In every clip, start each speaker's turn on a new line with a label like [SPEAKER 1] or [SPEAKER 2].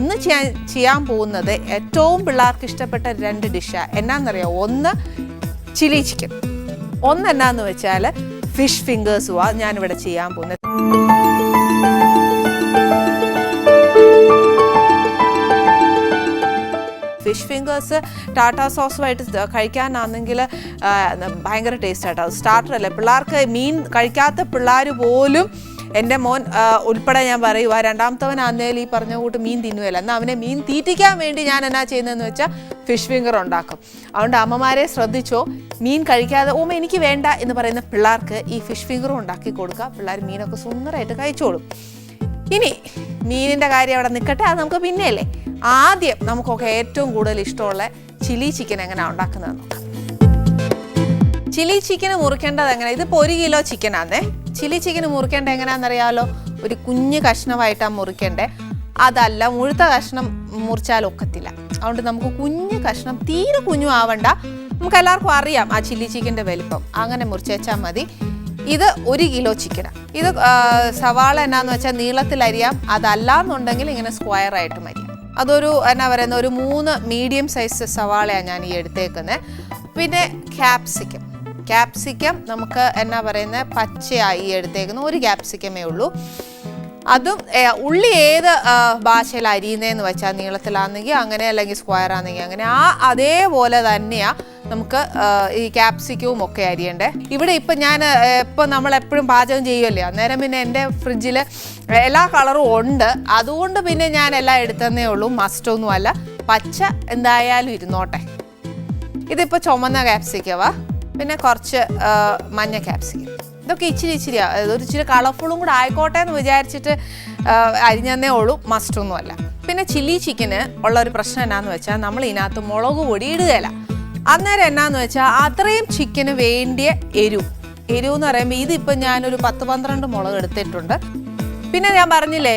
[SPEAKER 1] ഇന്ന് ചെയ്യാൻ ചെയ്യാൻ പോകുന്നത് ഏറ്റവും പിള്ളേർക്ക് ഇഷ്ടപ്പെട്ട രണ്ട് ഡിഷാണ് എന്നാന്നറിയോ? ഒന്ന് ചില്ലി ചിക്കൻ. ഒന്ന് എന്നാന്ന് വെച്ചാൽ ഫിഷ് ഫിംഗേഴ്സുവാ ഞാനിവിടെ ചെയ്യാൻ പോകുന്നത്. ഫിഷ് ഫിംഗേഴ്സ് ടാറ്റ സോസുമായിട്ട് കഴിക്കാനാണെങ്കിൽ ഭയങ്കര ടേസ്റ്റ് ആട്ടോ സ്റ്റാർട്ടർ അല്ലേ? പിള്ളേർക്ക് മീൻ കഴിക്കാത്ത പിള്ളേർ പോലും എന്റെ മോൻ ഉൾപ്പെടെ ഞാൻ പറയുക രണ്ടാമത്തവൻ അന്നേൽ ഈ പറഞ്ഞ കൂട്ട് മീൻ തിന്നുകയില്ല. എന്നാൽ അവനെ മീൻ തീറ്റിക്കാൻ വേണ്ടി ഞാൻ എന്നാ ചെയ്യുന്നതെന്ന് വെച്ചാൽ ഫിഷ് ഫിംഗർ ഉണ്ടാക്കും. അതുകൊണ്ട് അമ്മമാരെ ശ്രദ്ധിച്ചോ മീൻ കഴിക്കാതെ ഓമ എനിക്ക് വേണ്ട എന്ന് പറയുന്ന പിള്ളേർക്ക് ഈ ഫിഷ് ഫിംഗറും ഉണ്ടാക്കി കൊടുക്കുക. പിള്ളേർ മീനൊക്കെ സുന്ദരമായിട്ട് കഴിച്ചോളും. ഇനി മീനിന്റെ കാര്യം അവിടെ നിൽക്കട്ടെ അത് നമുക്ക് പിന്നെയല്ലേ? ആദ്യം നമുക്കൊക്കെ ഏറ്റവും കൂടുതൽ ഇഷ്ടമുള്ള ചില്ലി ചിക്കൻ എങ്ങനെയാണ് ഉണ്ടാക്കുന്നത് നോക്കാം. ചില്ലി ചിക്കൻ മുറിക്കേണ്ടത് എങ്ങനെ? ഇതിപ്പോൾ ഒരു കിലോ ചിക്കനാന്നേ ചില്ലി ചിക്കൻ മുറിക്കേണ്ടത് എങ്ങനെയാണെന്നറിയാമല്ലോ ഒരു കുഞ്ഞ് കഷ്ണമായിട്ടാണ് മുറിക്കേണ്ടത് അതല്ല മുഴുത്ത കഷ്ണം മുറിച്ചാൽ ഒക്കത്തില്ല. അതുകൊണ്ട് നമുക്ക് കുഞ്ഞ് കഷ്ണം തീരെ കുഞ്ഞു ആവണ്ട. നമുക്ക് എല്ലാവർക്കും അറിയാം ആ ചില്ലി ചിക്കന്റെ വലിപ്പം. അങ്ങനെ മുറിച്ചേച്ചാൽ മതി. ഇത് ഒരു കിലോ ചിക്കനാണ് ഇത് സവാള എന്നാന്ന് വെച്ചാൽ നീളത്തിൽ അരിയാം. അതല്ല എന്നുണ്ടെങ്കിൽ ഇങ്ങനെ സ്ക്വയർ ആയിട്ട് അരിയാം അതൊരു എന്നാ പറയുന്ന ഒരു മൂന്ന് മീഡിയം സൈസ് സവാളയാണ് ഞാൻ ഈ എടുത്തേക്കുന്നത്. പിന്നെ ക്യാപ്സിക്കം ക്യാപ്സിക്കം നമുക്ക് എന്നാ പറയുന്നത് പച്ചയായി എടുത്തേക്കുന്നു. ഒരു ക്യാപ്സിക്കമേ ഉള്ളൂ. അതും ഉള്ളി ഏത് ഭാഷയിൽ അരിയുന്നതെന്ന് വെച്ചാൽ നീളത്തിലാണെങ്കിൽ അങ്ങനെ അല്ലെങ്കിൽ സ്ക്വയർ ആണെങ്കിൽ അങ്ങനെ. ആ അതേപോലെ തന്നെയാണ് നമുക്ക് ഈ ക്യാപ്സിക്കവും ഒക്കെ അരിയണ്ടേ. ഇവിടെ ഇപ്പം ഞാൻ ഇപ്പം നമ്മൾ എപ്പോഴും പാചകം ചെയ്യുമല്ലേ അന്നേരം പിന്നെ എന്റെ ഫ്രിഡ്ജിൽ എല്ലാ കളറും ഉണ്ട്. അതുകൊണ്ട് പിന്നെ ഞാൻ എല്ലാം എടുത്തതന്നേ ഉള്ളൂ. മസ്റ്റൊന്നുമല്ല പച്ച എന്തായാലും ഇരുന്നോട്ടെ. ഇതിപ്പോൾ ചുമന്ന ക്യാപ്സിക്കവാ പിന്നെ കുറച്ച് മഞ്ഞ ക്യാപ്സിക്കം ഇതൊക്കെ ഇച്ചിരി ഇച്ചിരി ഒരു ഇച്ചിരി കളർഫുള്ളും കൂടെ ആയിക്കോട്ടെ എന്ന് വിചാരിച്ചിട്ട് അരിഞ്ഞെന്നേ ഉള്ളൂ. അല്ല. പിന്നെ ചില്ലി ചിക്കന് ഉള്ള ഒരു പ്രശ്നം എന്നാന്ന് വെച്ചാൽ നമ്മൾ ഇതിനകത്ത് മുളക് പൊടി ഇടുകയില്ല. അന്നേരം എന്നാന്ന് വെച്ചാൽ അത്രയും ചിക്കന് വേണ്ടിയ എരിവ്. എരിവ് എന്ന് പറയുമ്പോൾ ഇതിപ്പോൾ ഞാനൊരു പത്ത് പന്ത്രണ്ട് മുളക് എടുത്തിട്ടുണ്ട്. പിന്നെ ഞാൻ പറഞ്ഞില്ലേ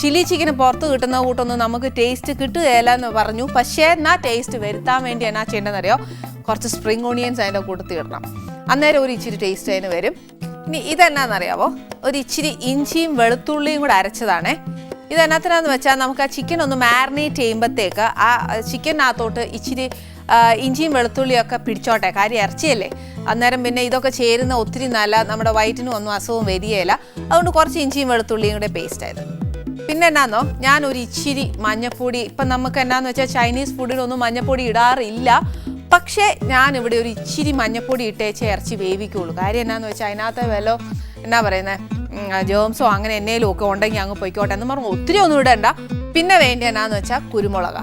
[SPEAKER 1] ചില്ലി ചിക്കന് പുറത്ത് കിട്ടുന്ന കൂട്ടൊന്നും നമുക്ക് ടേസ്റ്റ് കിട്ടുകയില്ല എന്ന് പറഞ്ഞു. പക്ഷേ എന്നാ ടേസ്റ്റ് വരുത്താൻ വേണ്ടി എന്നാ ചെയ്യേണ്ടതെന്നറിയോ? കുറച്ച് സ്പ്രിങ് ഓണിയൻസ് അതിന്റെ കൂട്ടത്തിൽ ഇടണം. അന്നേരം ഒരു ഇച്ചിരി ടേസ്റ്റ് അതിന് വരും. ഇനി ഇതെന്നാന്നറിയാവോ? ഒരു ഇച്ചിരി ഇഞ്ചിയും വെളുത്തുള്ളിയും കൂടെ അരച്ചതാണേ. ഇതെന്നാത്തിനാന്ന് വെച്ചാൽ നമുക്ക് ആ ചിക്കൻ ഒന്ന് മാരിനേറ്റ് ചെയ്യുമ്പോഴത്തേക്ക് ആ ചിക്കനകത്തോട്ട് ഇച്ചിരി ഇഞ്ചിയും വെളുത്തുള്ളിയും ഒക്കെ പിടിച്ചോട്ടെ. കാര്യം ഇറച്ചിയല്ലേ. അന്നേരം പിന്നെ ഇതൊക്കെ ചേരുന്ന ഒത്തിരി നല്ല നമ്മുടെ വയറ്റിനും ഒന്നും അസുഖം വരികയില്ല. അതുകൊണ്ട് കുറച്ച് ഇഞ്ചിയും വെളുത്തുള്ളിയും കൂടെ പേസ്റ്റ് ആയത് പിന്നെ എന്നാന്നോ ഞാൻ ഒരു ഇച്ചിരി മഞ്ഞപ്പൊടി. ഇപ്പം നമുക്ക് എന്നാന്ന് വെച്ചാൽ ചൈനീസ് ഫുഡിലൊന്നും മഞ്ഞപ്പൊടി ഇടാറില്ല. പക്ഷേ ഞാൻ ഇവിടെ ഒരു ഇച്ചിരി മഞ്ഞപ്പൊടി ഇട്ടേച്ച് ഇറച്ചി വേവിക്കുള്ളൂ. കാര്യം എന്നാന്ന് വെച്ചാൽ അതിനകത്ത് വല്ലോ എന്നാ പറയുന്നത് ജേംസോ അങ്ങനെ എന്നേലും ഒക്കെ ഉണ്ടെങ്കിൽ അങ്ങ് പൊയ്ക്കോട്ടെ എന്ന് പറഞ്ഞു ഒത്തിരി ഒന്നും ഇടണ്ട. പിന്നെ വേണ്ടി എന്നാന്ന് വെച്ചാൽ കുരുമുളക്.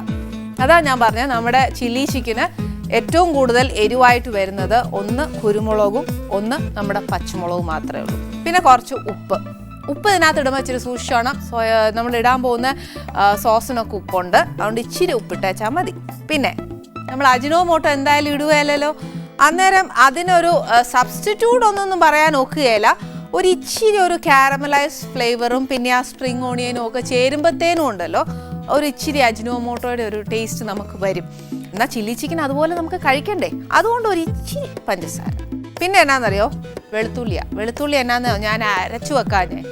[SPEAKER 1] അതാ ഞാൻ പറഞ്ഞത് നമ്മുടെ ചില്ലി ചിക്കന് ഏറ്റവും കൂടുതൽ എരിവായിട്ട് വരുന്നത് ഒന്ന് കുരുമുളകും ഒന്ന് നമ്മുടെ പച്ചമുളകും മാത്രമേ ഉള്ളൂ. പിന്നെ കുറച്ച് ഉപ്പ്. ഉപ്പ് ഇതിനകത്ത് ഇടുമ്പോൾ ഇച്ചിരി സൂക്ഷിച്ചോണം. നമ്മൾ ഇടാൻ പോകുന്ന സോസിനൊക്കെ ഉപ്പുണ്ട്. അതുകൊണ്ട് ഇച്ചിരി ഉപ്പിട്ടേച്ചാൽ മതി. പിന്നെ നമ്മൾ അജിനോമോട്ടോ എന്തായാലും ഇടുകയല്ലോ അന്നേരം അതിനൊരു സബ്സ്റ്റിറ്റ്യൂട്ട് ഒന്നൊന്നും പറയാൻ ഒക്കുകയില്ല. ഒരു ഇച്ചിരി ഒരു കാരമലൈസ് ഫ്ലേവറും പിന്നെ ആ സ്പ്രിങ് ഓണിയനും ഒക്കെ ചേരുമ്പോഴത്തേനും ഉണ്ടല്ലോ ഒരു ഇച്ചിരി അജിനോമോട്ടോയുടെ ഒരു ടേസ്റ്റ് നമുക്ക് വരും. എന്നാൽ ചില്ലി ചിക്കൻ അതുപോലെ നമുക്ക് കഴിക്കണ്ടേ? അതുകൊണ്ട് ഒരു ഇച്ചിരി പഞ്ചസാര. പിന്നെ എന്നാന്നറിയോ? വെളുത്തുള്ളിയാണ് വെളുത്തുള്ളി എന്നാന്ന് ഞാൻ അരച്ചു വെക്കാഞ്ഞേ.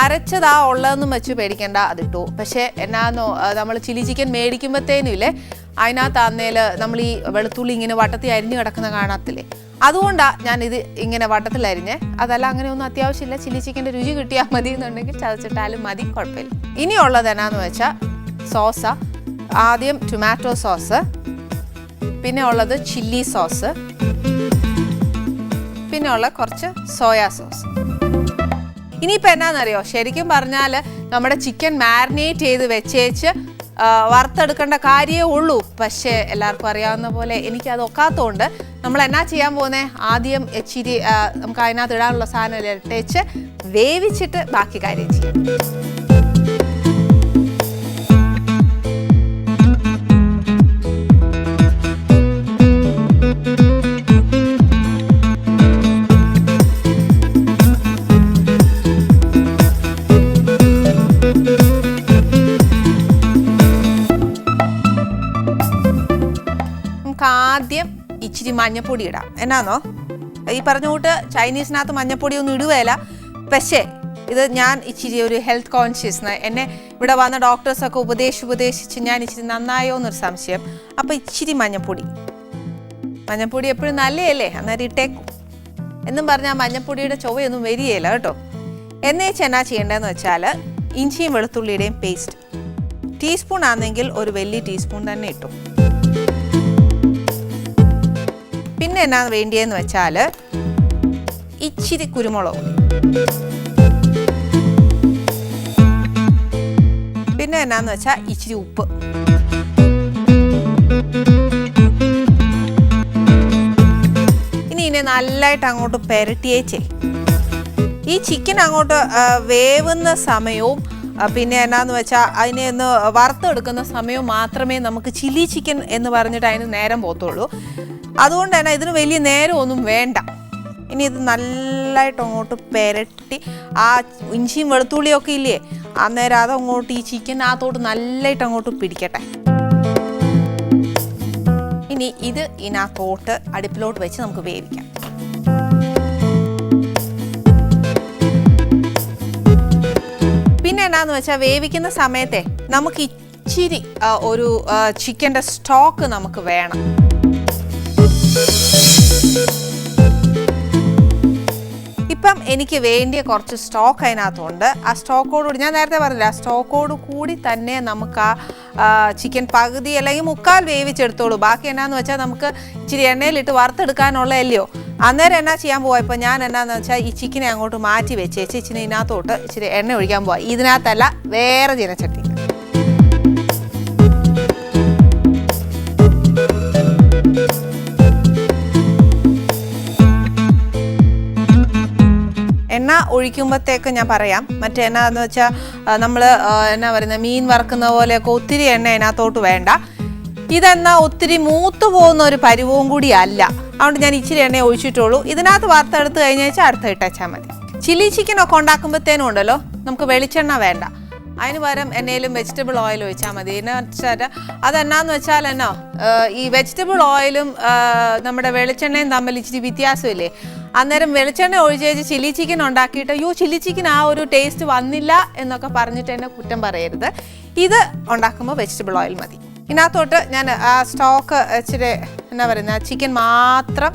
[SPEAKER 1] അരച്ചതാ ഉള്ളതെന്നും വെച്ച് പേടിക്കേണ്ട അതിട്ടു. പക്ഷേ എന്നാന്നോ നമ്മൾ ചില്ലി ചിക്കൻ മേടിക്കുമ്പോഴത്തേനും ഇല്ലേ അതിനകത്ത് അന്നേൽ നമ്മൾ ഈ വെളുത്തുള്ളി ഇങ്ങനെ വട്ടത്തിൽ അരിഞ്ഞു കിടക്കുന്ന കാണത്തില്ലേ? അതുകൊണ്ടാണ് ഞാനിത് ഇങ്ങനെ വട്ടത്തിൽ അരിഞ്ഞേ. അതല്ല അങ്ങനെ ഒന്നും അത്യാവശ്യമില്ല. ചില്ലി ചിക്കന്റെ രുചി കിട്ടിയാൽ മതി എന്നുണ്ടെങ്കിൽ ചതച്ചിട്ടാലും മതി കുഴപ്പമില്ല. ഇനിയുള്ളത് എന്നാന്ന് വെച്ചാൽ സോസ. ആദ്യം ടൊമാറ്റോ സോസ് പിന്നെ ഉള്ളത് ചില്ലി സോസ് പിന്നെ ഉള്ള കുറച്ച് സോയാ സോസ് ഇനിയിപ്പോൾ എന്നാണെന്നറിയോ ശരിക്കും പറഞ്ഞാൽ നമ്മുടെ ചിക്കൻ മാരിനേറ്റ് ചെയ്ത് വെച്ചേച്ച് വറുത്തെടുക്കേണ്ട കാര്യമേ ഉള്ളൂ. പക്ഷേ എല്ലാവർക്കും അറിയാവുന്ന പോലെ എനിക്കത് ഒക്കാത്തതുകൊണ്ട് നമ്മൾ എന്നാ ചെയ്യാൻ പോകുന്നത് ആദ്യം ഇച്ചിരി ആ, നമുക്ക് അതിനകത്ത് ഇടാനുള്ള സാധനം ഇരട്ടേച്ച് വേവിച്ചിട്ട് ബാക്കി കാര്യം ചെയ്യാം. ഇച്ചിരി മഞ്ഞപ്പൊടി ഇടാം. എന്നാന്നോ? ഈ പറഞ്ഞ കൂട്ട് ചൈനീസിനകത്ത് മഞ്ഞപ്പൊടി ഒന്നും ഇടുകയില്ല പക്ഷേ ഇത് ഞാൻ ഇച്ചിരി ഒരു ഹെൽത്ത് കോൺഷ്യസ് എന്നെ ഇവിടെ വന്ന ഡോക്ടേഴ്സൊക്കെ ഉപദേശിച്ച് ഉപദേശിച്ച് ഞാൻ ഇച്ചിരി നന്നായോ എന്നൊരു സംശയം. അപ്പോൾ ഇച്ചിരി മഞ്ഞപ്പൊടി. മഞ്ഞപ്പൊടി എപ്പോഴും നല്ലതല്ലേ അന്നേരം ഇട്ടേക്കും. എന്നും പറഞ്ഞാൽ മഞ്ഞപ്പൊടിയുടെ ചൊവ്വയൊന്നും വരികയില്ല കേട്ടോ. എന്നേച്ച് ചെന്നാ ചെയ്യേണ്ടതെന്ന് വെച്ചാൽ ഇഞ്ചിയും വെളുത്തുള്ളിയുടെയും പേസ്റ്റ് ടീസ്പൂൺ ആണെങ്കിൽ ഒരു വലിയ ടീസ്പൂൺ തന്നെ ഇട്ടു. പിന്നെ എന്നാ വേണ്ടിയെന്ന് വെച്ചാൽ ഇച്ചിരി കുരുമുളക് പിന്നെ എന്നാന്ന് വെച്ചാൽ ഇച്ചിരി ഉപ്പ്. ഇനി ഇതിനെ നല്ലതായിട്ട് അങ്ങോട്ട് പെരട്ടിയേച്ചേ. ഈ ചിക്കൻ അങ്ങോട്ട് വേവുന്ന സമയവും പിന്നെ എന്നാന്ന് വെച്ചാൽ അതിനെ ഒന്ന് വറുത്തെടുക്കുന്ന സമയവും മാത്രമേ നമുക്ക് ചില്ലി ചിക്കൻ എന്ന് പറഞ്ഞിട്ട് അതിന് നേരം പോകത്തുള്ളൂ. അതുകൊണ്ട് തന്നെ ഇതിന് വലിയ നേരമൊന്നും വേണ്ട. ഇനി ഇത് നല്ലതായിട്ട് അങ്ങോട്ട് പെരട്ടി ആ ഇഞ്ചിയും വെളുത്തുള്ളിയും ഒക്കെ ഇല്ലേ അന്നേരം അതങ്ങോട്ട് ഈ ചിക്കനകത്തോട്ട് നല്ലതായിട്ട് അങ്ങോട്ട് പിടിക്കട്ടെ. ഇനി ഇത് ഇതിനകത്തോട്ട് അടുപ്പിലോട്ട് വെച്ച് നമുക്ക് വേവിക്കാം. പിന്നെ എന്നാന്ന് വെച്ചാൽ വേവിക്കുന്ന സമയത്തെ നമുക്ക് ഇച്ചിരി ഒരു ചിക്കന്റെ സ്റ്റോക്ക് നമുക്ക് വേണം. ഇപ്പം എനിക്ക് വേണ്ടിയ കുറച്ച് സ്റ്റോക്ക് അതിനകത്തുണ്ട്. ആ സ്റ്റോക്കോട് കൂടി ഞാൻ നേരത്തെ പറഞ്ഞില്ല ആ സ്റ്റോക്കോട് കൂടി തന്നെ നമുക്ക് ആ ചിക്കൻ പകുതി അല്ലെങ്കിൽ മുക്കാൽ വേവിച്ചെടുത്തോളൂ. ബാക്കി എന്നാന്ന് വെച്ചാൽ നമുക്ക് ഇച്ചിരി എണ്ണയിലിട്ട് വറുത്തെടുക്കാനുള്ളതല്ലയോ? അന്നേരം എന്നാ ചെയ്യാൻ പോവാ? ഇപ്പം ഞാൻ എന്നാന്ന് വെച്ചാൽ ഈ ചിക്കനെ അങ്ങോട്ട് മാറ്റി വെച്ചേച്ച് ഇച്ചിരി ഇതിനകത്തോട്ട് ഇച്ചിരി എണ്ണ ഒഴിക്കാൻ പോവാ. ഇതിനകത്തല്ല വേറെ ചീനച്ചട്ടി എണ്ണ ഒഴിക്കുമ്പോഴത്തേക്ക് ഞാൻ പറയാം. മറ്റേ എണ്ണ എന്ന് വെച്ചാൽ നമ്മൾ എന്നാ പറയുന്നത് മീൻ വറക്കുന്ന പോലെയൊക്കെ ഒത്തിരി എണ്ണ അതിനകത്തോട്ട് വേണ്ട. ഇതെന്നാ ഒത്തിരി മൂത്ത് പോകുന്ന ഒരു പരിവവും കൂടി അല്ല. അതുകൊണ്ട് ഞാൻ ഇച്ചിരി എണ്ണ ഒഴിച്ചിട്ടുള്ളൂ. ഇതിനകത്ത് വാർത്തെടുത്ത് കഴിഞ്ഞാൽ അടുത്ത് ഇട്ടച്ചാൽ മതി. ചില്ലി ചിക്കനൊക്കെ ഉണ്ടാക്കുമ്പോഴത്തേനും ഉണ്ടല്ലോ നമുക്ക് വെളിച്ചെണ്ണ വേണ്ട. അതിന് പകരം എന്നേലും വെജിറ്റബിൾ ഓയിൽ ഒഴിച്ചാൽ മതി. എന്ന് വെച്ചാൽ അതെന്നാന്ന് വെച്ചാൽ എന്നോ ഈ വെജിറ്റബിൾ ഓയിലും നമ്മുടെ വെളിച്ചെണ്ണയും തമ്മിൽ ഇച്ചിരി വ്യത്യാസമില്ലേ? അന്നേരം വെളിച്ചെണ്ണ ഒഴിച്ചേച്ച് ചില്ലി ചിക്കൻ ഉണ്ടാക്കിയിട്ട് യു ചില്ലി ചിക്കൻ ആ ഒരു ടേസ്റ്റ് വന്നില്ല എന്നൊക്കെ പറഞ്ഞിട്ട് എന്നെ കുറ്റം പറയരുത്. ഇത് ഉണ്ടാക്കുമ്പോൾ വെജിറ്റബിൾ ഓയിൽ മതി. ഇതിനകത്തോട്ട് ഞാൻ ആ സ്റ്റോക്ക് ഇച്ചിരി എന്നാ പറയുന്ന ചിക്കൻ മാത്രം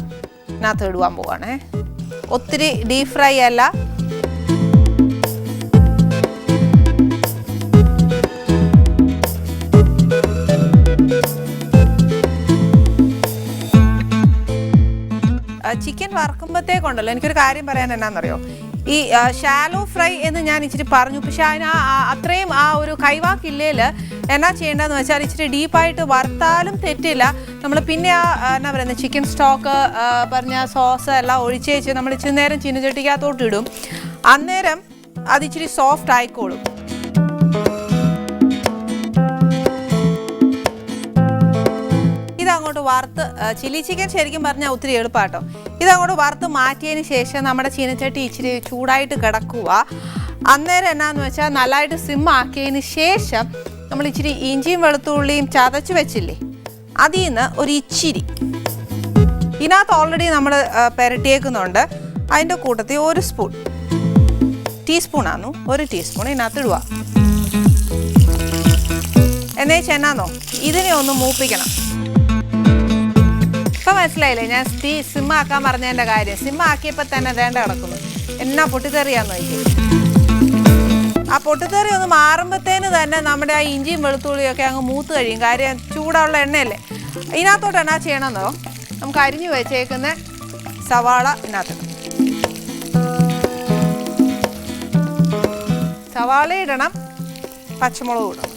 [SPEAKER 1] ഇതിനകത്ത് ഇടുവാൻ പോവാണേ. ഒത്തിരി ഡീപ് ഫ്രൈ അല്ല വറക്കുമ്പോഴത്തേക്കുണ്ടല്ലോ എനിക്കൊരു കാര്യം പറയാൻ എന്നാന്നറിയോ? ഈ ഷാലോ ഫ്രൈ എന്ന് ഞാൻ ഇച്ചിരി പറഞ്ഞു. പക്ഷെ അതിന് അത്രയും ആ ഒരു കൈവാക്കില്ലേൽ എന്നാ ചെയ്യേണ്ടതെന്ന് വെച്ചാൽ ഇച്ചിരി ഡീപ്പായിട്ട് വറുത്താലും തെറ്റില്ല. നമ്മൾ പിന്നെ ആ ആ, എന്നാ പറയുന്നത് ചിക്കൻ സ്റ്റോക്ക് പറഞ്ഞ സോസ് എല്ലാം ഒഴിച്ചേച്ച് നമ്മൾ ഇച്ചിരി നേരം ചീനച്ചട്ടിക്കകത്തോട്ട് ഇടും. അന്നേരം അതിച്ചിരി സോഫ്റ്റ് ആയിക്കോളും. വറുത്ത് ചില്ലി ചിക്കൻ ശരിക്കും പറഞ്ഞാൽ ഒത്തിരി എളുപ്പമാട്ടോ ഇതങ്ങോട്ട് വറുത്ത് മാറ്റിയതിന് ശേഷം നമ്മുടെ ചീനച്ചട്ടി ഇച്ചിരി ചൂടായിട്ട് കിടക്കുക അന്നേരം എന്നാന്ന് വെച്ചാൽ നല്ലതായിട്ട് സിം ആക്കിയതിന് ശേഷം നമ്മൾ ഇച്ചിരി ഇഞ്ചിയും വെളുത്തുള്ളിയും ചതച്ച് വെച്ചില്ലേ അതിൽ നിന്ന് ഒരു ഇച്ചിരി. ഇതിനകത്ത് ഓൾറെഡി നമ്മൾ പെരട്ടിയേക്കുന്നുണ്ട്. അതിന്റെ കൂട്ടത്തിൽ ഒരു സ്പൂൺ. ടീസ്പൂണാന്നു? ഒരു ടീസ്പൂൺ ഇതിനകത്ത് ഇടുക എന്നേച്ച് എന്നാന്നോ? ഇതിനെ ഒന്ന് മൂപ്പിക്കണം. ഇപ്പൊ മനസ്സിലായില്ലേ? ഞാൻ തീ സിം ആക്കാൻ പറഞ്ഞതിന്റെ കാര്യം. സിം ആക്കിയപ്പോ തന്നെ വേണ്ട കിടക്കുന്നു. എന്നാ പൊട്ടിത്തെറിയാന്ന് നോക്കി. ആ പൊട്ടിത്തെറി ഒന്ന് മാറുമ്പത്തേന് തന്നെ നമ്മുടെ ആ ഇഞ്ചിയും വെളുത്തുള്ളിയും ഒക്കെ അങ്ങ് മൂത്ത് കഴിയും. കാര്യം ചൂടുള്ള എണ്ണയല്ലേ? ഇതിനകത്തോട്ട് എന്നാ ചെയ്യണമെന്നോ നമുക്ക് അരിഞ്ഞു വെച്ചേക്കുന്ന സവാള ഇതിനകത്ത്. സവാള ഇടണം. പച്ചമുളക് ഇടണം.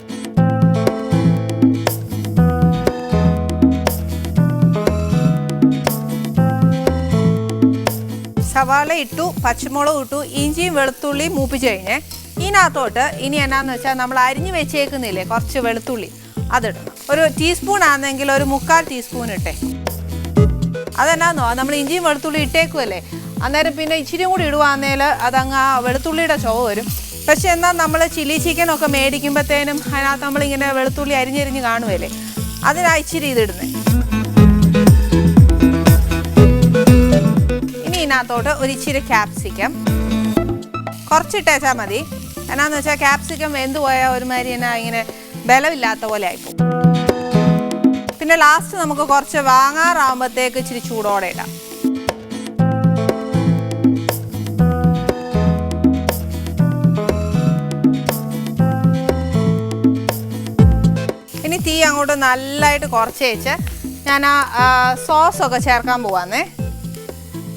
[SPEAKER 1] സവാള ഇട്ടു പച്ചമുളക് ഇട്ടു ഇഞ്ചിയും വെളുത്തുള്ളിയും മൂപ്പിച്ച് കഴിഞ്ഞേ. ഇതിനകത്തോട്ട് ഇനി എന്നാന്ന് വെച്ചാൽ നമ്മൾ അരിഞ്ഞു വെച്ചേക്കുന്നില്ലേ കുറച്ച് വെളുത്തുള്ളി അതിടണം. ഒരു ടീസ്പൂൺ ആണെങ്കിൽ ഒരു മുക്കാൽ ടീസ്പൂൺ ഇട്ടേ. അതെന്നാന്നോ? നമ്മൾ ഇഞ്ചിയും വെളുത്തുള്ളി ഇട്ടേക്കുമല്ലേ അന്നേരം പിന്നെ ഇച്ചിരിയും കൂടി ഇടുവാന്നേൽ അതങ്ങ് ആ വെളുത്തുള്ളിയുടെ ചുവ വരും. പക്ഷെ എന്നാൽ നമ്മൾ ചില്ലി ചിക്കൻ ഒക്കെ മേടിക്കുമ്പോഴത്തേനും അതിനകത്ത് നമ്മളിങ്ങനെ വെളുത്തുള്ളി അരിഞ്ഞരിഞ്ഞ് കാണുമല്ലേ അതിനാ ഇച്ചിരി ഇതിടുന്നത് ഇതിനകത്തോട്ട് ഒരു ഇച്ചിരി ക്യാപ്സിക്കം കുറച്ചിട്ടേച്ചാൽ മതി. എന്നാന്ന് വെച്ചാൽ ക്യാപ്സിക്കം വെന്ത് പോയാൽ ഒരുമാതിരി എന്നാ ഇങ്ങനെ ബലമില്ലാത്ത പോലെ ആയിപ്പോ പിന്നെ ലാസ്റ്റ് നമുക്ക് കുറച്ച് വാങ്ങാറാകുമ്പോഴത്തേക്ക് ഇച്ചിരി ചൂടോടെ ഇടാം. ഇനി തീ അങ്ങോട്ട് നല്ലതായിട്ട് കുറച്ച് വെച്ച് ഞാൻ ആ സോസൊക്കെ ചേർക്കാൻ പോവാന്നേ.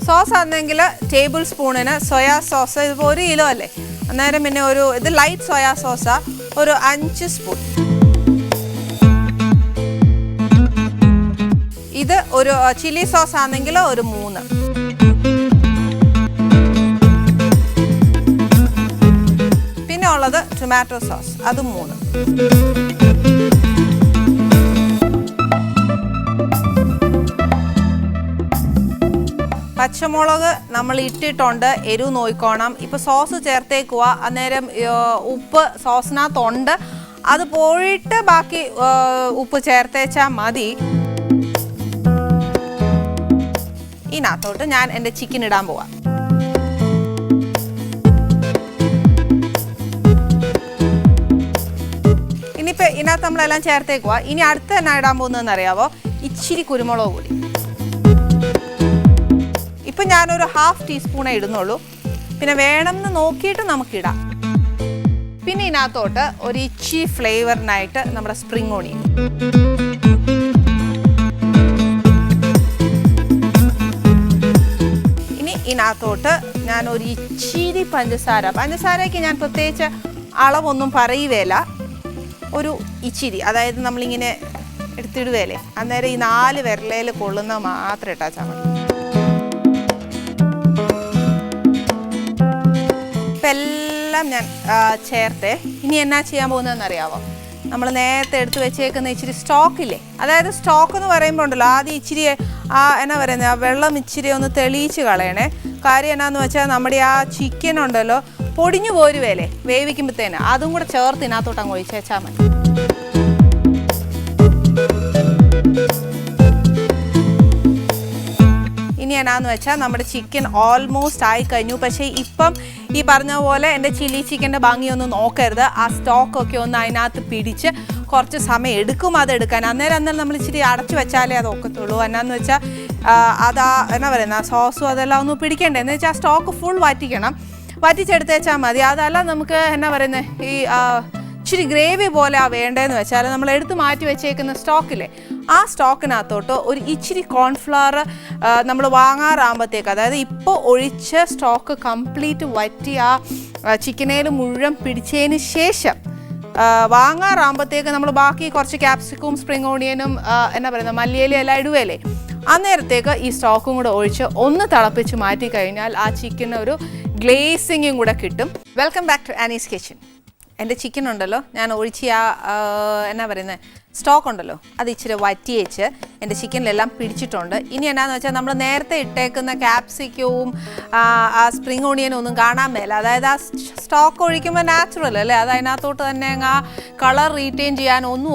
[SPEAKER 1] സോസ് ആണെങ്കിൽ ടേബിൾ സ്പൂണിന് സോയാ സോസ് ഇതിപ്പോൾ ഒരു കിലോ അല്ലേ? അന്നേരം പിന്നെ ഒരു ഇത് ലൈറ്റ് സോയാ സോസാ ഒരു അഞ്ച് സ്പൂൺ. ഇത് ഒരു ചില്ലി സോസ് ആണെങ്കിൽ ഒരു മൂന്ന്. പിന്നെ ഉള്ളത് ടൊമാറ്റോ സോസ് അത് മൂന്ന്. പച്ചമുളക് നമ്മൾ ഇട്ടിട്ടുണ്ട് എരിവ് നോയിക്കോണം ഇപ്പൊ സോസ് ചേർത്തേക്കുക അന്നേരം ഉപ്പ് സോസിനകത്തുണ്ട്. അത് പോയിട്ട് ബാക്കി ഉപ്പ് ചേർത്തേച്ചാൽ മതി. ഇതിനകത്തോട്ട് ഞാൻ എന്റെ ചിക്കൻ ഇടാൻ പോവാം. ഇനിയിപ്പോൾ ഇതിനകത്ത് നമ്മളെല്ലാം ചേർത്തേക്കുക ഇനി അടുത്ത് എന്നാ ഇടാൻ പോകുന്നതെന്ന് അറിയാവോ ഇച്ചിരി കുരുമുളക് ഇപ്പം ഞാനൊരു ഹാഫ് ടീസ്പൂണേ ഇടുന്നുള്ളൂ. പിന്നെ വേണമെന്ന് നോക്കിയിട്ട് നമുക്കിടാം. പിന്നെ ഇതിനകത്തോട്ട് ഒരു ഇച്ചി ഫ്ലേവറിനായിട്ട് നമ്മുടെ സ്പ്രിംഗ് ഓണിയൻ ഇനി ഇതിനകത്തോട്ട് ഞാൻ ഒരു ഇച്ചിരി പഞ്ചസാര. പഞ്ചസാരയ്ക്ക് ഞാൻ പ്രത്യേകിച്ച് അളവൊന്നും പറയുകയില്ല. ഒരു ഇച്ചിരി. അതായത് നമ്മളിങ്ങനെ എടുത്തിടുകയല്ലേ? അന്നേരം ഈ നാല് വിരലയിൽ കൊള്ളുന്ന മാത്രം ഇട്ടാ മതി. ഇപ്പം എല്ലാം ഞാൻ ചേർത്ത്. ഇനി എന്നാ ചെയ്യാൻ പോകുന്നതെന്ന് അറിയാവോ നമ്മൾ നേരത്തെ എടുത്ത് വെച്ചേക്കുന്ന ഇച്ചിരി സ്റ്റോക്ക് ഇല്ലേ അതായത് സ്റ്റോക്ക് എന്ന് പറയുമ്പോൾ ഉണ്ടല്ലോ ആദ്യം ഇച്ചിരി ആ എന്നാ പറയുന്നത് ആ വെള്ളം ഇച്ചിരി ഒന്ന് തെളിയിച്ച് കളയണേ. കാര്യം എന്നാന്ന് വെച്ചാൽ നമ്മുടെ ആ ചിക്കൻ ഉണ്ടല്ലോ പൊടിഞ്ഞു പോരുവേലേ വേവിക്കുമ്പോഴത്തേന് അതും കൂടെ ചേർത്ത് ഇതിനകത്തോട്ട് അങ്ങ് മതി. ഇനി എന്നാന്ന് വെച്ചാൽ നമ്മുടെ ചിക്കൻ ഓൾമോസ്റ്റ് ആയി കഴിഞ്ഞു. പക്ഷേ ഇപ്പം ഈ പറഞ്ഞ പോലെ എന്റെ ചില്ലി ചിക്കന്റെ ഭംഗിയൊന്നും നോക്കരുത്. ആ സ്റ്റോക്കൊക്കെ ഒന്ന് അതിനകത്ത് പിടിച്ച് കുറച്ച് സമയം എടുക്കും അത് എടുക്കാൻ. അന്നേരം അന്നേരം നമ്മൾ ഇച്ചിരി അടച്ചു വെച്ചാലേ അത് ഒക്കത്തുള്ളൂ. എന്നാന്ന് വെച്ചാൽ അതാ എന്നാ പറയുന്ന സോസും അതെല്ലാം ഒന്ന് പിടിക്കണ്ടേ? എന്ന് വെച്ചാൽ സ്റ്റോക്ക് ഫുൾ വറ്റിക്കണം. വറ്റിച്ചെടുത്തേച്ചാൽ മതി. അതല്ല നമുക്ക് എന്നാ പറയുന്നത് ഈ ആ, ഇച്ചിരി ഗ്രേവി പോലെ ആ വേണ്ടതെന്ന് വെച്ചാൽ നമ്മൾ എടുത്ത് മാറ്റി വെച്ചേക്കുന്ന സ്റ്റോക്കിലെ ആ സ്റ്റോക്കിനകത്തോട്ട് ഒരു ഇച്ചിരി കോൺഫ്ലവർ നമ്മൾ വാങ്ങാറാകുമ്പോഴത്തേക്ക് അതായത് ഇപ്പോൾ ഒഴിച്ച് സ്റ്റോക്ക് കംപ്ലീറ്റ് വറ്റി ആ ചിക്കനേൽ മുഴുവൻ പിടിച്ചതിന് ശേഷം വാങ്ങാറാകുമ്പോഴത്തേക്ക് നമ്മൾ ബാക്കി കുറച്ച് ക്യാപ്സിക്കും സ്പ്രിങ് ഓണിയനും എന്നാ പറയുന്നത് മല്ലിയിലും എല്ലാം ഇടുവല്ലേ അന്നേരത്തേക്ക് ഈ സ്റ്റോക്കും കൂടെ ഒഴിച്ച് ഒന്ന് തിളപ്പിച്ച് മാറ്റി കഴിഞ്ഞാൽ ആ ചിക്കൻ ഒരു ഗ്ലേസിങ്ങും കൂടെ കിട്ടും. Welcome back to Annie's kitchen എന്റെ ചിക്കൻ ഉണ്ടല്ലോ. ഞാൻ ഒഴിച്ച് ആ എന്നാ പറയുന്നത് സ്റ്റോക്ക് ഉണ്ടല്ലോ. അത് ഇച്ചിരി വറ്റിയേച്ച് എന്റെ ചിക്കനിലെല്ലാം പിടിച്ചിട്ടുണ്ട്. ഇനി എന്നാന്ന് വെച്ചാൽ നമ്മൾ നേരത്തെ ഇട്ടേക്കുന്ന ക്യാപ്സിക്കവും ആ സ്പ്രിങ് ഓണിയനും ഒന്നും കാണാൻ മേല. അതായത് ആ സ്റ്റോക്ക് ഒഴിക്കുമ്പോൾ നാച്ചുറൽ അല്ലേ? അത് അതിനകത്തോട്ട് തന്നെ ആ കളർ റീറ്റെയിൻ ചെയ്യാൻ ഒന്നും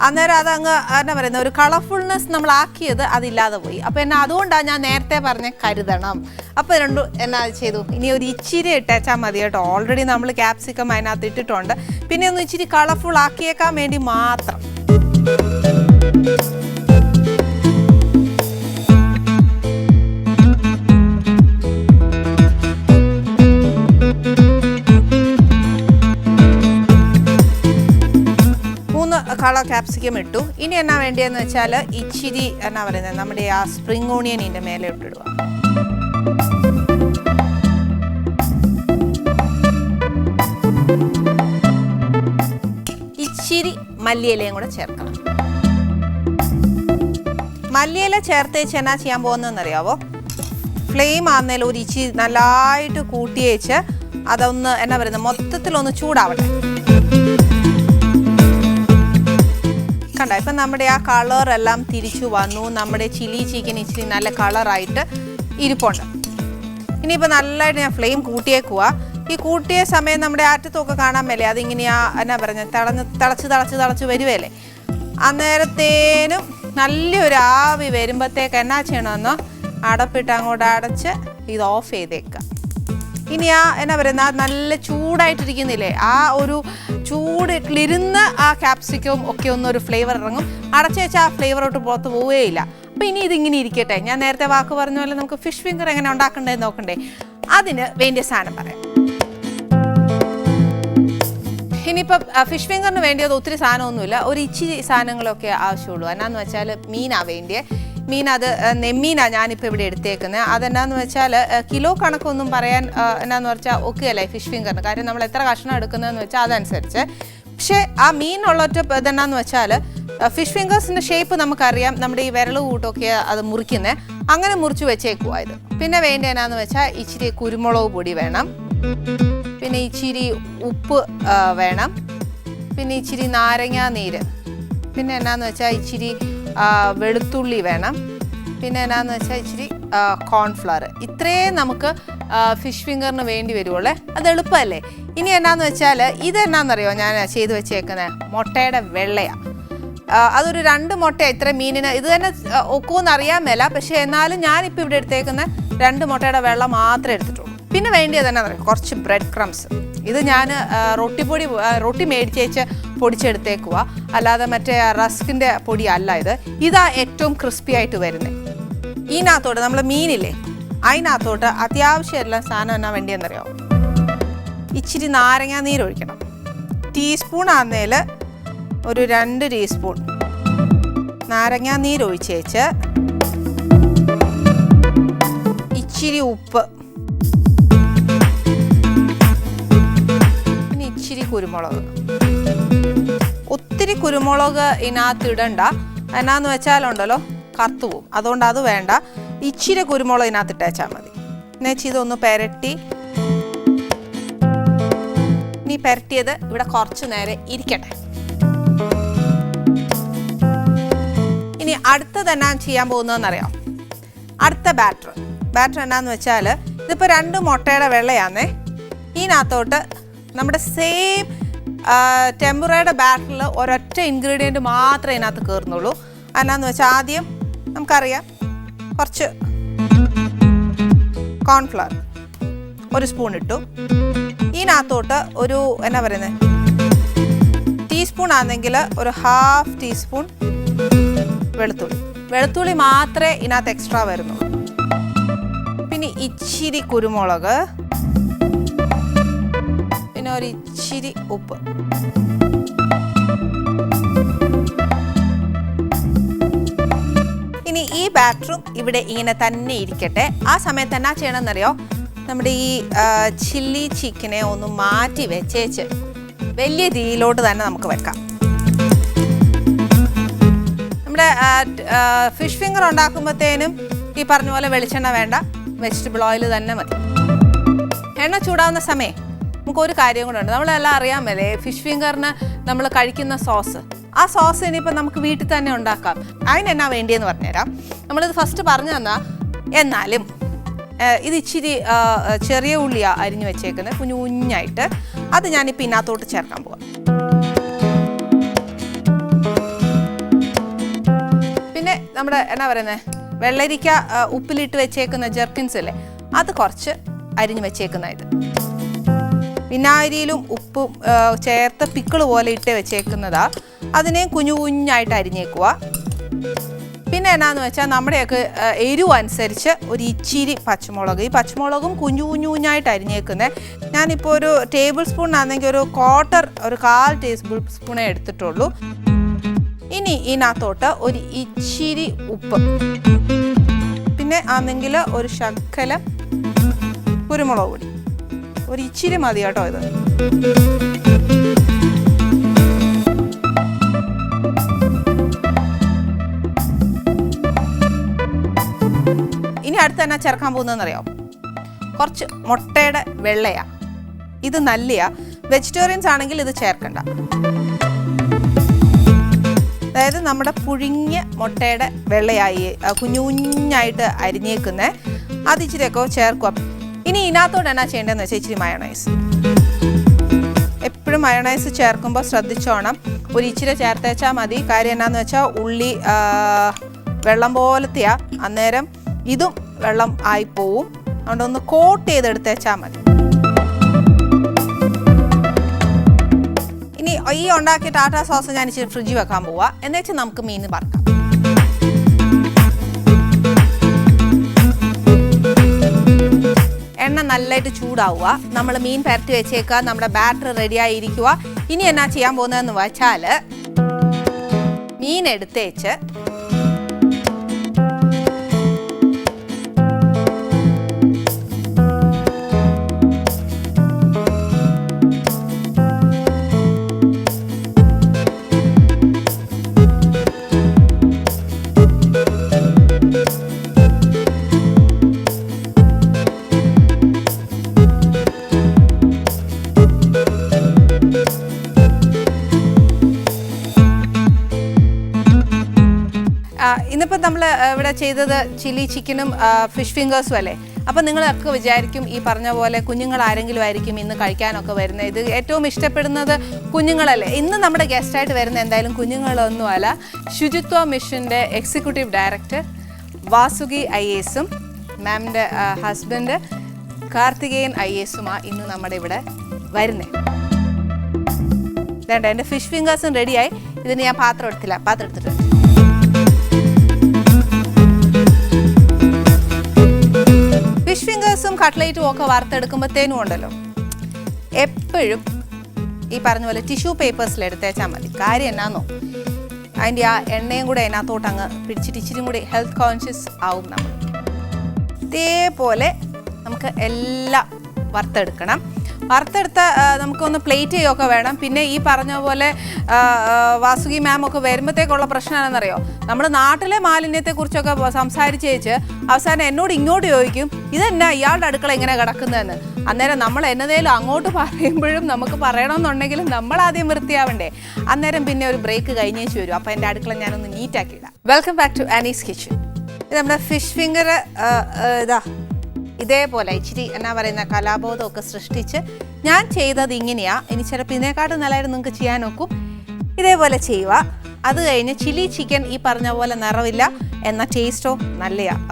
[SPEAKER 1] അന്നേരം അതങ്ങ് എന്നാ പറയുന്നത് ഒരു കളർഫുൾനെസ് നമ്മൾ ആക്കിയത് അതില്ലാതെ പോയി. അപ്പോൾ എന്നെ അതുകൊണ്ടാണ് ഞാൻ നേരത്തെ പറഞ്ഞ കരുതണം. അപ്പോൾ രണ്ടു എന്നാ ചെയ്തു. ഇനി ഒരു ഇച്ചിരി ഇട്ടേച്ചാൽ മതി കേട്ടോ. ഓൾറെഡി നമ്മൾ ക്യാപ്സിക്കം അതിനകത്ത് ഇട്ടിട്ടുണ്ട്. പിന്നെ ഒന്ന് ഇച്ചിരി കളർഫുൾ ആക്കിയേക്കാൻ വേണ്ടി മാത്രം. മൂന്ന് ക്യാപ്സിക്കം ഇട്ടു. ഇനി എന്നാ വേണ്ടിയെന്ന് വെച്ചാൽ ഇച്ചിരി എന്നാ പറയുന്നത് നമ്മുടെ ആ സ്പ്രിംഗ് ഓണിയൻ ഇതിന്റെ മേലെ ഇട്ടിടുക. ഇച്ചിരി മല്ലിയിലയും കൂടെ ചേർക്കണം. മല്ലിയില ചേർത്ത് വെച്ച് എന്നാ ചെയ്യാൻ പോകുന്നതെന്ന് അറിയാവോ? ഫ്ലെയിം ആകുന്നതിൽ ഒരു ഇച്ചിരി നല്ലതായിട്ട് കൂട്ടിയേച്ച് അതൊന്ന് എന്നാ പറയുന്നത് മൊത്തത്തിലൊന്ന് ചൂടാവട്ടെ. കണ്ട. ഇപ്പം നമ്മുടെ ആ കളർ എല്ലാം തിരിച്ചു വന്നു. നമ്മുടെ ചില്ലി ചിക്കൻ ഇച്ചിരി നല്ല കളറായിട്ട് ഇരിപ്പുണ്ട്. ഇനിയിപ്പോൾ നല്ലതായിട്ട് ഞാൻ ഫ്ലെയിം കൂട്ടിയേക്കുക ഈ കൂട്ടിയ സമയം നമ്മുടെ ആറ്റത്തൊക്കെ കാണാൻ മേലേ അതിങ്ങനെയാ എന്നാ പറഞ്ഞ തിളഞ്ഞ് തിളച്ച് തിളച്ച് തിളച്ച് വരുവല്ലേ അന്നേരത്തേനും നല്ലൊരു ആവി വരുമ്പോഴത്തേക്ക് എന്നാ ചെയ്യണമെന്നോ? അടപ്പിട്ട് അങ്ങോട്ട് അടച്ച് ഇത് ഓഫ് ചെയ്തേക്കുക. ഇനി ആ എന്നാ പറയുന്ന നല്ല ചൂടായിട്ടിരിക്കുന്നില്ലേ? ആ ഒരു ചൂട് ഇരുന്ന് ആ ക്യാപ്സിക്കവും ഒക്കെ ഒന്നൊരു ഫ്ലേവർ ഇറങ്ങും. അടച്ചു വെച്ചാൽ ആ ഫ്ലേവറോട്ട് പുറത്ത് പോവുകയില്ല അപ്പോൾ ഇനി ഇതിങ്ങനെ ഇരിക്കട്ടെ. ഞാൻ നേരത്തെ വാക്ക് പറഞ്ഞ പോലെ നമുക്ക് ഫിഷ് ഫിംഗർ എങ്ങനെ ഉണ്ടാക്കണ്ടേ നോക്കണ്ടേ? അതിന് വേണ്ടിയ സാധനം പറയാം. ഇനിയിപ്പം ഫിഷ് ഫിംഗറിന് വേണ്ടിയത് ഒത്തിരി സാധനമൊന്നുമില്ല. ഒരു ഇച്ചിരി സാധനങ്ങളൊക്കെ ആവശ്യമുള്ളൂ. എന്നാന്ന് വെച്ചാൽ മീനാണ് വേണ്ടിയേ. മീൻ അത് നെമ്മീനാണ് നെമ്മീനാ ഞാനിപ്പോൾ ഇവിടെ എടുത്തേക്കുന്നത് അതെന്നാന്ന് വെച്ചാൽ കിലോ കണക്കൊന്നും പറയാൻ എന്നാന്ന് വെച്ചാൽ ഒക്കെ അല്ലേ ഫിഷ് ഫിംഗറിന് കാര്യം നമ്മൾ എത്ര കഷ്ണം എടുക്കുന്നതെന്ന് വെച്ചാൽ അതനുസരിച്ച്. പക്ഷേ ആ മീനുള്ളൊറ്റ ഇതെന്നാന്ന് വെച്ചാൽ ഫിഷ് ഫിംഗേഴ്സിന്റെ ഷേപ്പ് നമുക്കറിയാം. നമ്മുടെ ഈ വിരൽ കൂട്ടൊക്കെ അത് മുറിക്കുന്നത് അങ്ങനെ മുറിച്ച് വെച്ചേക്കുവാ ഇത്. പിന്നെ വേണ്ട എന്നാന്ന് വെച്ചാൽ ഇച്ചിരി കുരുമുളക് പൊടി വേണം. പിന്നെ ഇച്ചിരി ഉപ്പ് വേണം. പിന്നെ ഇച്ചിരി നാരങ്ങാ നീര്. പിന്നെ എന്നാന്ന് വെച്ചാൽ ഇച്ചിരി വെളുത്തുള്ളി വേണം. പിന്നെ എന്നാന്ന് വെച്ചാൽ ഇച്ചിരി കോൺഫ്ലവർ ഇത്രയും നമുക്ക് ഫിഷ് ഫിംഗറിന് വേണ്ടി വരുവുള്ളേ. അത് എളുപ്പമല്ലേ? ഇനി എന്നാന്ന് വെച്ചാൽ ഇത് എന്നാന്നറിയോ ഞാൻ ചെയ്ത് വെച്ചേക്കുന്നത് മുട്ടയുടെ വെള്ളയാണ് അതൊരു രണ്ട് മുട്ട ഇത്ര മീനിന്. ഇത് തന്നെ ഒക്കുമെന്ന് അറിയാൻ മേല. പക്ഷേ എന്നാലും ഞാനിപ്പോൾ ഇവിടെ എടുത്തേക്കുന്ന രണ്ട് മുട്ടയുടെ വെള്ളം മാത്രമേ എടുത്തിട്ടുള്ളൂ. പിന്നെ വേണ്ടിയത് തന്നെ കുറച്ച് ബ്രെഡ് ക്രംസ് ഇത് ഞാൻ റൊട്ടിപ്പൊടി റൊട്ടി മേടിച്ചേച്ച് പൊടിച്ചെടുത്തേക്കുക. അല്ലാതെ മറ്റേ റസ്കിന്റെ പൊടി അല്ല ഇത്. ഇതാ ഏറ്റവും ക്രിസ്പി ആയിട്ട് വരുന്നത് ഇതിനകത്തോട്ട് നമ്മൾ മീനില്ലേ അതിനകത്തോട്ട് അത്യാവശ്യം എല്ലാം സാധനം എന്നാ വേണ്ടിയെന്നറിയാമോ ഇച്ചിരി നാരങ്ങാ നീരൊഴിക്കണം ടീസ്പൂൺ ആന്നേൽ ഒരു രണ്ട് ടീസ്പൂൺ നാരങ്ങാ നീരൊഴിച്ചേച്ച് ഇച്ചിരി ഉപ്പ്. പിന്നെ ഇച്ചിരി കുരുമുളക്. ഒത്തിരി കുരുമുളക് ഇതിനകത്ത് ഇടണ്ട. എന്നാന്ന് വെച്ചാലുണ്ടല്ലോ കറുത്തു പോവും. അതുകൊണ്ട് അത് വേണ്ട. ഇച്ചിരി കുരുമുളക് ഇതിനകത്ത് ഇട്ടേച്ചാൽ മതി. എന്നുവെച്ച് ഇതൊന്ന് പെരട്ടി. ഇനി പെരട്ടിയത് ഇവിടെ കുറച്ച് നേരെ ഇരിക്കട്ടെ. ഇനി അടുത്തത് എന്നാ ചെയ്യാൻ പോകുന്നതെന്നറിയാം? അടുത്ത ബാറ്റർ. ബാറ്റർ എന്നാന്ന് വെച്ചാൽ ഇതിപ്പോൾ രണ്ട് മുട്ടയുടെ വെള്ളയാന്നേ. ഇതിനകത്തോട്ട് നമ്മുടെ സെയിം ടെമ്പറയുടെ ബാറ്ററിൽ ഒരൊറ്റ ഇൻഗ്രീഡിയന്റ് മാത്രമേ ഇതിനകത്ത് കയറുന്നുള്ളൂ എന്നാന്ന് വെച്ചാൽ ആദ്യം നമുക്കറിയാം കുറച്ച് കോൺഫ്ലവർ ഒരു സ്പൂൺ ഇട്ടു. ഇതിനകത്തോട്ട് ഒരു എന്നാ പറയുന്നത് ടീസ്പൂൺ ആണെങ്കിൽ ഒരു ഹാഫ് ടീസ്പൂൺ വെളുത്തുള്ളി. വെളുത്തുള്ളി മാത്രമേ ഇതിനകത്ത് എക്സ്ട്രാ വരുന്നുള്ളൂ. പിന്നെ ഇച്ചിരി കുരുമുളക്. ഒരു ഇച്ചിരി ഉപ്പ്. ഇനി ഈ ബാറ്ററും ഇവിടെ ഇങ്ങനെ തന്നെ ഇരിക്കട്ടെ. ആ സമയത്ത് എന്നാ ചെയ്യണമെന്നറിയോ? നമ്മുടെ ഈ ചില്ലി ചിക്കനെ ഒന്ന് മാറ്റി വെച്ചേച്ച് വലിയ തീയിലോട്ട് തന്നെ നമുക്ക് വെക്കാം. നമ്മുടെ ഫിഷ് ഫിംഗർ ഉണ്ടാക്കുമ്പോഴത്തേനും ഈ പറഞ്ഞ പോലെ വെളിച്ചെണ്ണ വേണ്ട. വെജിറ്റബിൾ ഓയിൽ തന്നെ മതി. എണ്ണ ചൂടാവുന്ന സമയം നമുക്ക് ഒരു കാര്യം കൂടെ ഉണ്ട്. നമ്മളെല്ലാം അറിയാമല്ലേ ഫിഷ് ഫിംഗറിന് നമ്മൾ കഴിക്കുന്ന സോസ് ആ സോസ് ഇനിയിപ്പോൾ നമുക്ക് വീട്ടിൽ തന്നെ ഉണ്ടാക്കാം. അതിനെന്നാ വേണ്ടിയെന്ന് പറഞ്ഞുതരാം. നമ്മളിത് ഫസ്റ്റ് പറഞ്ഞു തന്നാൽ എന്നാലും ഇത് ഇച്ചിരി ചെറിയ ഉള്ളിയാണ് അരിഞ്ഞു വെച്ചേക്കുന്നത് കുഞ്ഞു കുഞ്ഞായിട്ട്. അത് ഞാനിപ്പോൾ ഇതിനകത്തോട്ട് ചേർക്കാൻ പോവാം. പിന്നെ നമ്മുടെ എന്നാ പറയുന്നത് വെള്ളരിക്ക ഉപ്പിലിട്ട് വെച്ചേക്കുന്ന ജെർക്കിൻസ് അല്ലേ അത് കുറച്ച് അരിഞ്ഞു വെച്ചേക്കുന്ന ഇത്. വിനാഗിരിയിലും ഉപ്പും ചേർത്ത് പിക്കിൾ പോലെ ഇട്ട് വെച്ചേക്കുന്നതാ. അതിനെ കുഞ്ഞു കുഞ്ഞായിട്ട് അരിഞ്ഞേക്കുക പിന്നെ എന്നാന്ന് വെച്ചാൽ നമ്മുടെയൊക്കെ എരിവ് അനുസരിച്ച് ഒരു ഇച്ചിരി പച്ചമുളക്. ഈ പച്ചമുളകും കുഞ്ഞു കുഞ്ഞു കുഞ്ഞായിട്ട് അരിഞ്ഞേക്കുന്നത് ഞാനിപ്പോൾ ഒരു ടേബിൾ സ്പൂൺ ആണെങ്കിൽ ഒരു ക്വാർട്ടർ ഒരു കാൽ ടേബിൾ സ്പൂണേ എടുത്തിട്ടുള്ളൂ. ഇനി ഇതിനകത്തോട്ട് ഒരു ഇച്ചിരി ഉപ്പ്. പിന്നെ ആണെങ്കിൽ ഒരു ശക്കലം കുരുമുളക് പൊടി. ഒരു ഇച്ചിരി മതി കേട്ടോ ഇത്. ഇനി അടുത്ത് തന്നെ ചേർക്കാൻ പോകുന്നതെന്നറിയോ? കുറച്ച് മുട്ടയുടെ വെള്ളയാ. ഇത് നല്ലയ. വെജിറ്റേറിയൻസ് ആണെങ്കിൽ ഇത് ചേർക്കണ്ട. അതായത് നമ്മുടെ പുഴുങ്ങിയ മുട്ടയുടെ വെള്ളയായി കുഞ്ഞു കുഞ്ഞായിട്ട് അരിഞ്ഞേക്കുന്നത് അത് ഇച്ചിരിയൊക്കെ ചേർക്കുക ഇനി ഇതിനകത്തോടെ എന്നാ ചെയ്യേണ്ടതെന്ന് വെച്ചാൽ ഇച്ചിരി മയണൈസ് എപ്പോഴും മയണൈസ് ചേർക്കുമ്പോൾ ശ്രദ്ധിച്ചോണം. ഒരു ഇച്ചിരി ചേർത്തേച്ചാൽ മതി. കാര്യം എന്നാന്ന് വെച്ചാൽ ഉള്ളി വെള്ളം പോലത്തെയാ. അന്നേരം ഇതും വെള്ളം ആയിപ്പോവും അതുകൊണ്ട് ഒന്ന് കോട്ട് ചെയ്തെടുത്തേച്ചാൽ മതി. ഇനി ഈ ഉണ്ടാക്കിയ ടാറ്റാ സോസ് ഞാൻ ഇച്ചിരി ഫ്രിഡ്ജിൽ വെക്കാൻ പോവാ. എന്നുവെച്ചാൽ നമുക്ക് മീൻ പറക്കാം എണ്ണ നല്ലതായിട്ട് ചൂടാവുക. നമ്മൾ മീൻ പരത്തി വെച്ചേക്കുക. നമ്മുടെ ബാറ്റർ റെഡി ആയിരിക്കുക. ഇനി എന്നാ ചെയ്യാൻ പോകുന്നതെന്ന് വെച്ചാൽ മീൻ എടുത്തേച്ച് ഇന്നിപ്പോൾ നമ്മൾ ഇവിടെ ചെയ്തത് ചില്ലി ചിക്കനും ഫിഷ് ഫിംഗേഴ്സും അല്ലേ? അപ്പം നിങ്ങളൊക്കെ വിചാരിക്കും ഈ പറഞ്ഞ പോലെ കുഞ്ഞുങ്ങൾ ആരെങ്കിലും ആയിരിക്കും ഇന്ന് കഴിക്കാനൊക്കെ വരുന്നത്. ഇത് ഏറ്റവും ഇഷ്ടപ്പെടുന്നത് കുഞ്ഞുങ്ങളല്ലേ? ഇന്ന് നമ്മുടെ ഗസ്റ്റായിട്ട് വരുന്ന എന്തായാലും കുഞ്ഞുങ്ങളൊന്നുമല്ല ശുചിത്വ മിഷന്റെ എക്സിക്യൂട്ടീവ് ഡയറക്ടർ വാസുകി ഐ എസും മാമിന്റെ ഹസ്ബൻഡ് കാർത്തികേയൻ ഐ എസുമാണ് ഇന്ന് നമ്മുടെ ഇവിടെ വരുന്നത് വേണ്ട എന്റെ ഫിഷ് ഫിംഗേഴ്സും റെഡിയായി ഇതിന് ഞാൻ പാത്രം എടുത്തില്ല. പാത്രം എടുത്തിട്ടുണ്ട്. ഫിഷ് ഫിംഗേഴ്സും കട്ട്ലേറ്റും ഒക്കെ വറുത്തെടുക്കുമ്പോഴത്തേനും ഉണ്ടല്ലോ. എപ്പോഴും ഈ പറഞ്ഞ പോലെ ടിഷ്യൂ പേപ്പേഴ്സിൽ എടുത്തേച്ചാൽ മതി. കാര്യം എന്നാന്നോ? അതിന്റെ ആ എണ്ണയും കൂടെ അതിനകത്തോട്ട് അങ്ങ് പിടിച്ചിട്ട് ഇച്ചിരി കൂടി ഹെൽത്ത് കോൺഷ്യസ് ആവും നമ്മൾ. ഇതേപോലെ നമുക്ക് എല്ലാം വറുത്തെടുക്കണം. വറുത്തെടുത്ത നമുക്കൊന്ന് പ്ലേറ്റ് ചെയ്യുകയൊക്കെ വേണം. പിന്നെ ഈ പറഞ്ഞ പോലെ വാസുകി മാം ഒക്കെ വരുമ്പോഴത്തേക്കുള്ള പ്രശ്നമാണെന്നറിയോ? നമ്മൾ നാട്ടിലെ മാലിന്യത്തെക്കുറിച്ചൊക്കെ സംസാരിച്ച് വെച്ച് അവസാനം എന്നോട് ഇങ്ങോട്ട് ചോദിക്കും ഇതെന്നാ ഇയാളുടെ അടുക്കള ഇങ്ങനെ കിടക്കുന്നതെന്ന്? അന്നേരം നമ്മൾ എന്നതേലും അങ്ങോട്ട് പറയുമ്പോഴും നമുക്ക് പറയണമെന്നുണ്ടെങ്കിലും നമ്മൾ ആദ്യം വൃത്തിയാവണ്ടേ. അന്നേരം പിന്നെ ഒരു ബ്രേക്ക് കഴിഞ്ഞേച്ച് വരും. അപ്പോൾ എന്റെ അടുക്കള ഞാനൊന്ന് നീറ്റാക്കി ഇടാം. Welcome back to Annie's kitchen ഇത് നമ്മുടെ ഫിഷ് ഫിംഗർ ഇതാ. ഇതേപോലെ ഇച്ചിരി എന്നാ പറയുന്ന കലാബോധമൊക്കെ സൃഷ്ടിച്ച് ഞാൻ ചെയ്തത് ഇങ്ങനെയാ. ഇനി ചിലപ്പോൾ ഇതിനെക്കാട്ടും നല്ലതായിട്ട് നിങ്ങൾക്ക് ചെയ്യാൻ നോക്കും. ഇതേപോലെ ചെയ്യുക. അത് കഴിഞ്ഞ് ചില്ലി ചിക്കൻ ഈ പറഞ്ഞ പോലെ നിറവില്ല. എന്ന ടേസ്റ്റോ നല്ലയാ.